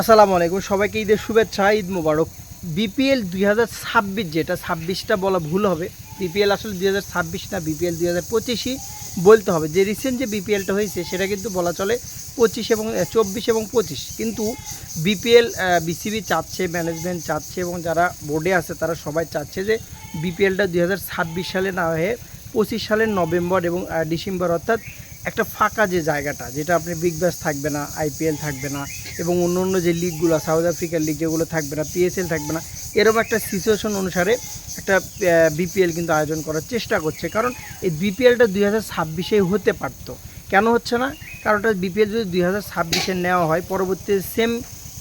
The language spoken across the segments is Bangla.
আসসালামু আলাইকুম। সবাইকে ঈদের শুভেচ্ছা, ঈদ মুবারক। বিপিএল দুই হাজার ছাব্বিশ যেটা ছাব্বিশটা বলা ভুল হবে। বিপিএল আসলে দুই হাজার ছাব্বিশ না, বিপিএল দুই হাজার পঁচিশই বলতে হবে। যে রিসেন্ট যে বিপিএলটা হয়েছে, সেটা কিন্তু বলা চলে পঁচিশ এবং চব্বিশ এবং পঁচিশ। কিন্তু বিপিএল বিসিবি চাচ্ছে ম্যানেজমেন্ট চাচ্ছে এবং যারা বোর্ডে আছে, তারা সবাই চাচ্ছে যে বিপিএলটা দুই হাজার ছাব্বিশ সালে না হয়ে পঁচিশ সালের নভেম্বর এবং ডিসেম্বর অর্থাৎ একটা ফাঁকা যে জায়গাটা, যেটা আপনি বিগ ব্যাস থাকবে না আইপিএল থাকবে না, এবং অন্য অন্য যে লিগগুলো সাউথ আফ্রিকার লিগ যেগুলো থাকবে না পিএসএল থাকবে না, এরকম একটা সিচুয়েশন অনুসারে একটা বিপিএল কিন্তু আয়োজন করার চেষ্টা করছে। কারণ এই বিপিএলটা দুই হাজার ছাব্বিশেই হতে পারতো। কেন হচ্ছে না? কারণটা বিপিএল যদি দুই হাজার ছাব্বিশে নেওয়া হয়, পরবর্তীতে সেম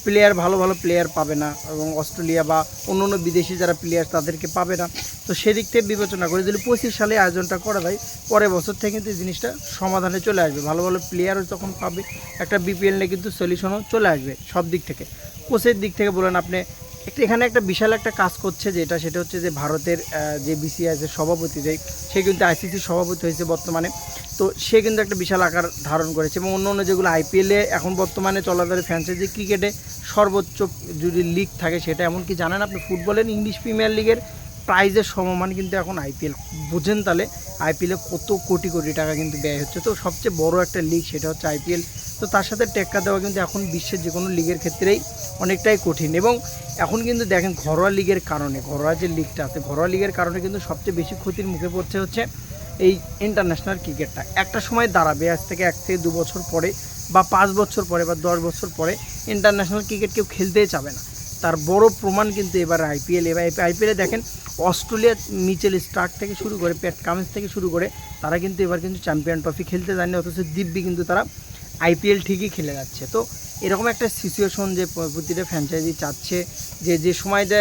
প্লেয়ার ভালো ভালো প্লেয়ার পাবে না এবং অস্ট্রেলিয়া বা অন্য অন্য বিদেশি যারা প্লেয়ার তাদেরকে পাবে না। তো সেদিক থেকে বিবেচনা করে যদি পঁচিশ সালে আয়োজনটা করা যায় পরের বছর থেকে কিন্তু এই জিনিসটা সমাধানে চলে আসবে। ভালো ভালো প্লেয়ারও তখন পাবে, একটা বিপিএল নিয়ে কিন্তু সলিউশনও চলে আসবে সব দিক থেকে। কোচের দিক থেকে বলেন আপনি, একটা এখানে একটা বিশাল একটা কাজ করছে যেটা, সেটা হচ্ছে যে ভারতের যে বিসিআই আছে সভাপতি, যে সে কিন্তু আইসিসি সভাপতি হয়েছে বর্তমানে। তো সে কিন্তু একটা বিশাল আকার ধারণ করেছে এবং অন্য অন্য যেগুলো আইপিএলে এখন বর্তমানে চলাধরে ফ্র্যাঞ্চাইজি ক্রিকেটে সর্বোচ্চ যদি লিগ থাকে সেটা এমনকি জানেন আপনি? ফুটবলের ইংলিশ প্রিমিয়ার লিগের প্রাইজের সমমান কিন্তু এখন আইপিএল বুঝেন তাহলে আইপিএলে কত কোটি কোটি টাকা কিন্তু ব্যয় হচ্ছে। তো সবচেয়ে বড় একটা লিগ সেটা হচ্ছে আইপিএল তো তার সাথে টেক্কা দেওয়া কিন্তু এখন বিশ্বের যে কোনো লিগের ক্ষেত্রেই অনেকটাই কঠিন এবং এখন কিন্তু দেখেন ঘরোয়া লিগের কারণে, ঘরোয়া যে লিগটা আছে, ঘরোয়া লিগের কারণে কিন্তু সবচেয়ে বেশি ক্ষতির মুখে পড়ছে হচ্ছে এই ইন্টারন্যাশনাল ক্রিকেটটা একটা সময় দাঁড়াবে, আজ থেকে এক থেকে দু বছর পরে বা পাঁচ বছর পরে বা দশ বছর পরে ইন্টারন্যাশনাল ক্রিকেট কেউ খেলতেই চাবে না। তার বড় প্রমাণ কিন্তু এবার আইপিএল এবার আইপিএলে দেখেন, অস্ট্রেলিয়া মিচেল স্টার্ক থেকে শুরু করে প্যাট কামিন্স থেকে শুরু করে, তারা কিন্তু এবার কিন্তু চ্যাম্পিয়ন ট্রফি খেলতে জানে, অথচ দিব্যি কিন্তু তারা আইপিএল ঠিকই খেলে যাচ্ছে। তো এরকম একটা সিচুয়েশন যে প্রতিটা ফ্র্যাঞ্চাইজি চাচ্ছে, যে যে সময়টা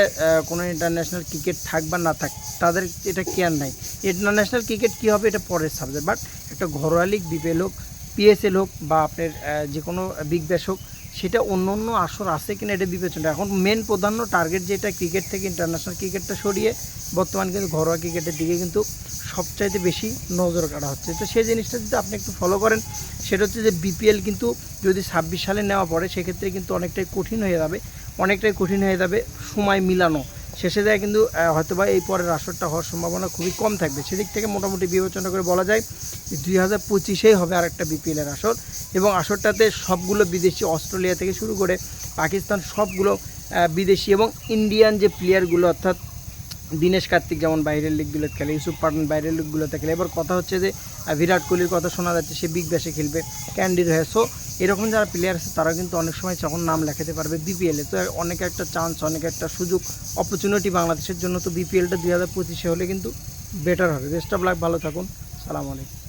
কোনো ইন্টারন্যাশনাল ক্রিকেট থাক বা না থাক, তাদের এটা কেয়ার নাই। ইন্টারন্যাশনাল ক্রিকেট কী হবে এটা পরের সাবজেক্ট বাট একটা ঘরোয়া লিগ বিপিএল হোক পিএসএল হোক, বা আপনার যে কোনো বিগ ব্যাশ হোক, সেটা অন্য অন্য আসর আছে কিনা এটা বিবেচনা। এখন মেন প্রধান্য টার্গেট যেটা ক্রিকেট থেকে ইন্টারন্যাশনাল ক্রিকেটটা সরিয়ে, বর্তমান কিন্তু ঘরোয়া ক্রিকেটের দিকে কিন্তু সবচাইতে বেশি নজর কাটা হচ্ছে। তো সেই জিনিসটা যদি আপনি একটু ফলো করেন সেটা হচ্ছে যে বিপিএল কিন্তু যদি ছাব্বিশ সালে নেওয়া পড়ে, সেক্ষেত্রে কিন্তু অনেকটাই কঠিন হয়ে যাবে। অনেকটাই কঠিন হয়ে যাবে সময় মিলানো। শেষে যায় কিন্তু হয়তোবা এই পরের আসরটা হওয়ার সম্ভাবনা খুবই কম থাকবে। সেদিক থেকে মোটামুটি বিবেচনা করে বলা যায় দুই হাজার পঁচিশেই হবে আরেকটা বিপিএলের আসর। এবং আসরটাতে সবগুলো বিদেশি, অস্ট্রেলিয়া থেকে শুরু করে পাকিস্তান সবগুলো বিদেশি এবং ইন্ডিয়ান যে প্লেয়ারগুলো অর্থাৎ দীনেশ কার্তিক যেমন বাইরের লিগগুলোতে খেলে, ইউসুফ পাঠান বাইরের লিগগুলোতে খেলে। এবার কথা হচ্ছে যে বিরাট কোহলির কথা শোনা যাচ্ছে, সে বিগ ব্যাশে খেলবে ক্যান্ডিড হয়ে। সো এরকম যারা প্লেয়ার আছে তারা কিন্তু অনেক সময় যখন নাম লেখাতে পারবে বিপিএলে তো অনেক একটা চান্স অনেক একটা সুযোগ অপরচুনিটি বাংলাদেশের জন্য। তো বিপিএলটা দু হাজার পঁচিশে হলে কিন্তু বেটার হবে। বেস্ট অফ লাক ভালো থাকুন। সালাম আলাইকুম।